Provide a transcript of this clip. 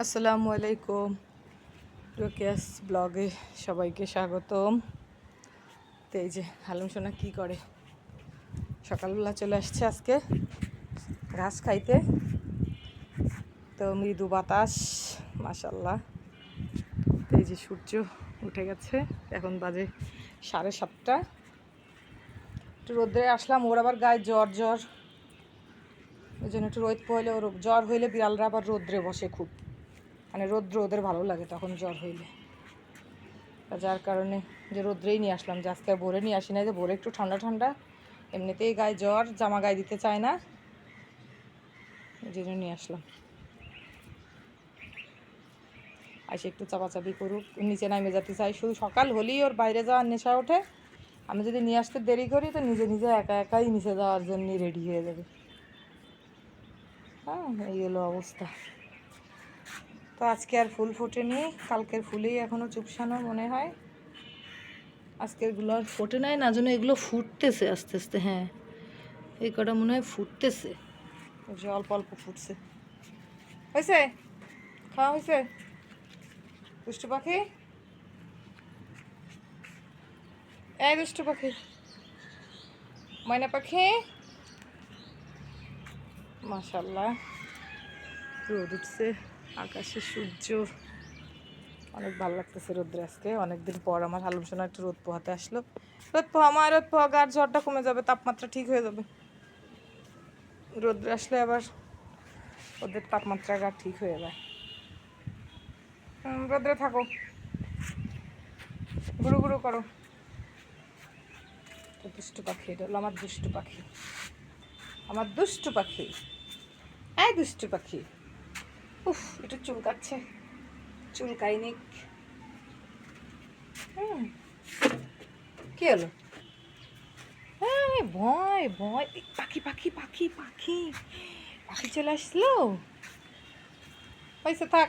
আসসালামু আলাইকুম। রোকেয়াস ব্লগে সবাইকে স্বাগতম। তো এই যে হালুম সোনা কী করে? সকালবেলা চলে আসছে আজকে ঘাস খাইতে। তো মৃদু বাতাস মাসাল্লাহ তো এই যে সূর্য উঠে গেছে, এখন বাজে সাড়ে সাতটা। একটু রোদ্রে আসলাম, ওর আবার গায়ে জ্বর জ্বর। ওই জন্য একটু রোদ পড়লে ওর জ্বর হইলে বিড়ালরা আবার রোদ্রে বসে খুব। মানে রৌদ্র ওদের ভালো লাগে তখন জ্বর হইলে। যার কারণে যে রৌদ্রেই নিয়ে আসলাম, যে আজকে ভোরে নিয়ে আসি না যে ভোরে একটু ঠান্ডা ঠান্ডা, এমনিতেই গায়ে জ্বর, জামা গায়ে দিতে চায় না জন্য নিয়ে আসলাম। আসে একটু চাপাচাপি করুক, নিচে নামে যেতে চাই, শুধু সকাল হলেই ওর বাইরে যাওয়ার নেশা ওঠে। আমি যদি নিয়ে আসতে দেরি করি, তো নিজে নিজে একা একাই নিচে যাওয়ার জন্য রেডি হয়ে যাবে। হ্যাঁ এই হলো অবস্থা। তো আজকে আর ফুল ফোটেনি কালকের ফুলেই এখনও চুপসানো মনে হয়। আজকেরগুলো আর ফোটে নাই না জন্য এগুলো ফুটতেছে আস্তে আস্তে হ্যাঁ। এই কটা মনে হয় ফুটতেছে। যে অল্প অল্প ফুটছে। হয়েছে? খাওয়া হয়েছে? দুষ্টু পাখি? এই দুষ্টু পাখি। ময়না পাখি? মাশাল্লাহ রোদ উঠছে। আকাশে সূর্য। অনেক ভালো লাগতেছে রোদ্রে আজকে। অনেকদিন পর আমার হালুম সোনা একটু রোদ পোহাতে আসলো। রোদ পোহা আমার রোদ পোহা গার ঝড়টা কমে যাবে, তাপমাত্রা ঠিক হয়ে যাবে। রোদ্রে আসলে আবার ওদের তাপমাত্রা গা ঠিক হয়ে যায়। রোদ্রে থাকো। গুরু গুরু করো। দুষ্টু পাখি, এটা হলো আমার দুষ্টু পাখি। আমার দুষ্টু পাখি। এই দুষ্টু পাখি। উফ একটু চুলকাচ্ছে। চুলকাই নিক হুম। কি হলো? হ্যাঁ ভয় ভয়। পাখি পাখি পাখি পাখি। পাখি চলে আসলো? পয়সা থাক।